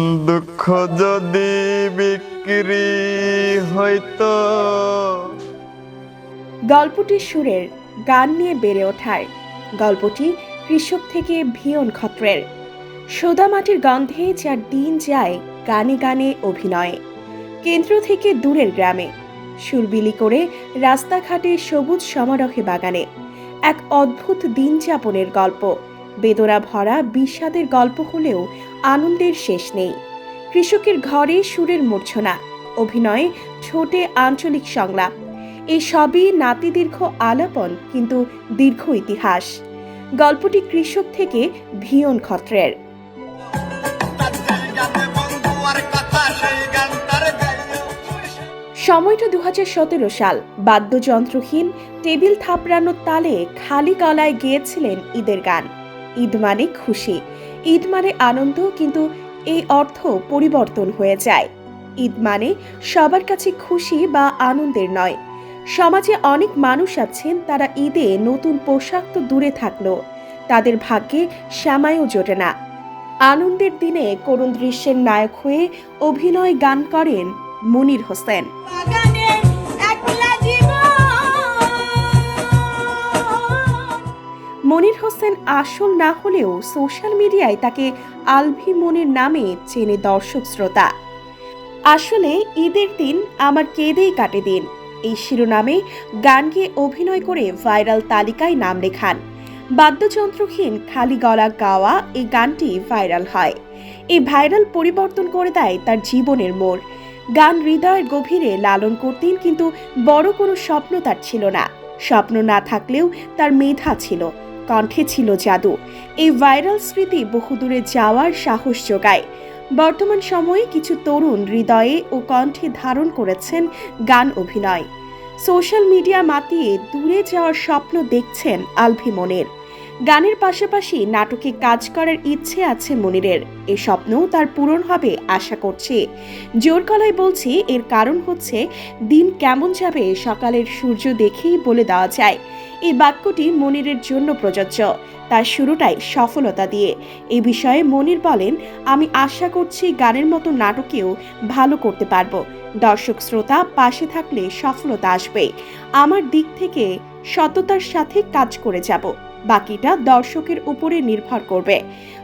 দুঃখ যদি বিক্রি হইতো গল্পটির সুরের গান নিয়ে বেড়ে ওঠার গল্পটি কৃষক থেকে ভিয়ন খত্রের। সোদা মাটির গন্ধে যার দিন যায় গানে গানে অভিনয়ে। কেন্দ্র থেকে দূরের গ্রামে। সুরবিলি করে রাস্তাঘাটে সবুজ সমারোহে বাগানে। এক অদ্ভুত দিন যাপনের গল্প। বেদনা ভরা বিষাদের গল্প হলেও আনন্দের শেষ নেই। কৃষকের ঘরে সুরের মূর্ছনা, অভিনয়ে ছোটে আঞ্চলিক সংলাপ। এই সবই নাতিদীর্ঘ আলাপন, কিন্তু দীর্ঘ ইতিহাস। গল্পটি কৃষক থেকে ভিয়ন খত্রের। সময়টা দু হাজার সতেরো সাল। বাদ্যযন্ত্রহীন, টেবিল থাপড়ানোর তালে খালি গলায় গেয়েছিলেন ঈদের গান। ঈদ মানে খুশি। ঈদ মানে আনন্দ, কিন্তু এই অর্থ পরিবর্তন হয়ে যায়। ঈদ মানে সবার কাছে খুশি বা আনন্দের নয়। সমাজে অনেক মানুষ আছেন, তারা ঈদে নতুন পোশাক তো দূরে থাকল। তাদের ভাগ্যে শ্যামায়ও জোটে না। আনন্দের দিনে করুণ দৃশ্যের নায়ক হয়ে অভিনয় গান করেন মনির হোসেন। মনির হোসেন আসল না হলেও সোশ্যাল মিডিয়ায় তাকে আলভি মনির নামে চেনে দর্শক শ্রোতা। আসলে ঈদের দিন আমার কেঁদেই কাটে দিন। এই শিরোনামে গান গেয়ে অভিনয় করে ভাইরাল তালিকায় নাম লেখান। বাদ্যযন্ত্রহীন খালি গলা গাওয়া এই গানটি ভাইরাল হয়। এই ভাইরাল পরিবর্তন করে দেয় তার জীবনের মোড়। গান হৃদয়ের গভীরে লালন করতেন কিন্তু বড় কোনো স্বপ্ন তার ছিল না। স্বপ্ন না থাকলেও তার মেধা ছিল। কণ্ঠে ছিল জাদু। এই ভাইরাল স্মৃতি বহুদূরে যাওয়ার সাহস যোগায়। বর্তমান সময়ে কিছু তরুণ হৃদয়ে ও কণ্ঠে ধারণ করেছেন গান অভিনয়। সোশ্যাল মিডিয়া মাতিয়ে দূরে যাওয়ার স্বপ্ন দেখছেন আলভি মনের। গানের পাশাপাশি নাটকে কাজ করার ইচ্ছে আছে মনিরের। এ স্বপ্নও তার পূরণ হবে আশা করছি। জোর গলায় বলছি, এর কারণ হচ্ছে দিন কেমন যাবে সকালের সূর্য দেখেই বলে দেওয়া যায়। এই বাক্যটি মনিরের জন্য প্রযোজ্য। তার শুরুটাই সফলতা দিয়ে। এ বিষয়ে মনির বলেন, আমি আশা করছি গানের মতো নাটকেও ভালো করতে পারব। দর্শক শ্রোতা, পাশে থাকলে সফলতা আসবে। আমার দিক থেকে সততার সাথে কাজ করে যাব। বাকিটা দর্শকের উপরে নির্ভর করবে।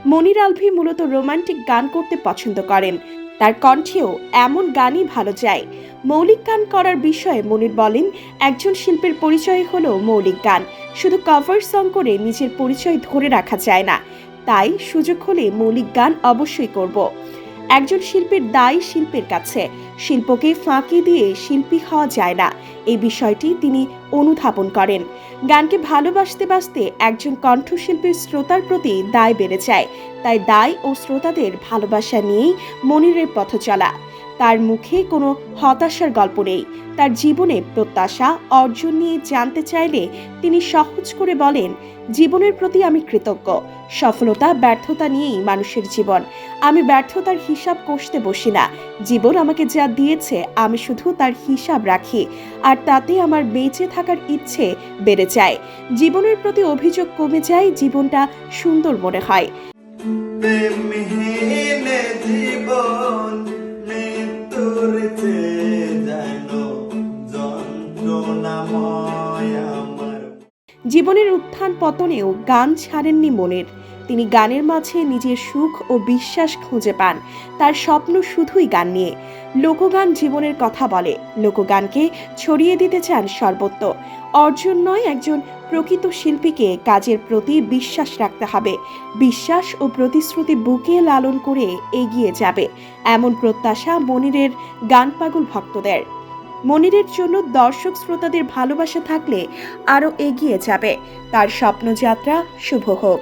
মনির আলভি মূলত রোমান্টিক গান করতে পছন্দ করেন। তার কণ্ঠেও এমন গানই ভালো যায়। মৌলিক গান করার বিষয়ে মনির বলেন, একজন শিল্পের পরিচয় হলো মৌলিক গান। শুধু কভার সং করে নিজের পরিচয় ধরে রাখা যায় না। তাই সুযোগ হলে মৌলিক গান অবশ্যই করব। একজন শিল্পীর দায় শিল্পের কাছে। শিল্পকে ফাঁকি দিয়ে শিল্পী হওয়া যায় না। এই বিষয়টি তিনি অনুধাবন করেন। গানকে ভালোবাসতে বাসতে একজন কণ্ঠশিল্পীর শ্রোতার প্রতি দায় বেড়ে যায়। তাই দায় ও শ্রোতাদের ভালোবাসা নিয়েই মনিরের পথ চলা। তার মুখে কোনো হতাশার গল্প নেই। তার জীবনে প্রত্যাশা, অর্জন নিয়ে জানতে চাইলে তিনি সহজ করে বলেন, জীবনের প্রতি আমি কৃতজ্ঞ। সফলতা, ব্যর্থতা নিয়েই মানুষের জীবন। আমি ব্যর্থতার হিসাব কষতে বসি না। জীবন আমাকে যা দিয়েছে, আমি শুধু তার হিসাব রাখি। আর তাতে আমার বেঁচে থাকার ইচ্ছে বেড়ে যায়। জীবনের প্রতি অভিযোগ কমে যায়, জীবনটা সুন্দর মনে হয়। জীবনের উত্থান পতনেও গান ছাড়েননি মনের। তিনি গানের মাঝে নিজের সুখ ও বিশ্বাস খুঁজে পান, তার স্বপ্ন শুধুই গান নিয়ে। লোকগান জীবনের কথা বলে, লোকগানকে ছড়িয়ে দিতে চান সর্বত্র। অর্জন নয় একজন প্রকৃত শিল্পীকে কাজের প্রতি বিশ্বাস রাখতে হবে। বিশ্বাস ও প্রতিশ্রুতি বুকে লালন করে এগিয়ে যাবে, এমন প্রত্যাশা মনিরের গান পাগল ভক্তদের। মনিরের জন্য দর্শক শ্রোতাদের ভালোবাসা থাকলে আরও এগিয়ে যাবে। তার স্বপ্নযাত্রা শুভ হোক।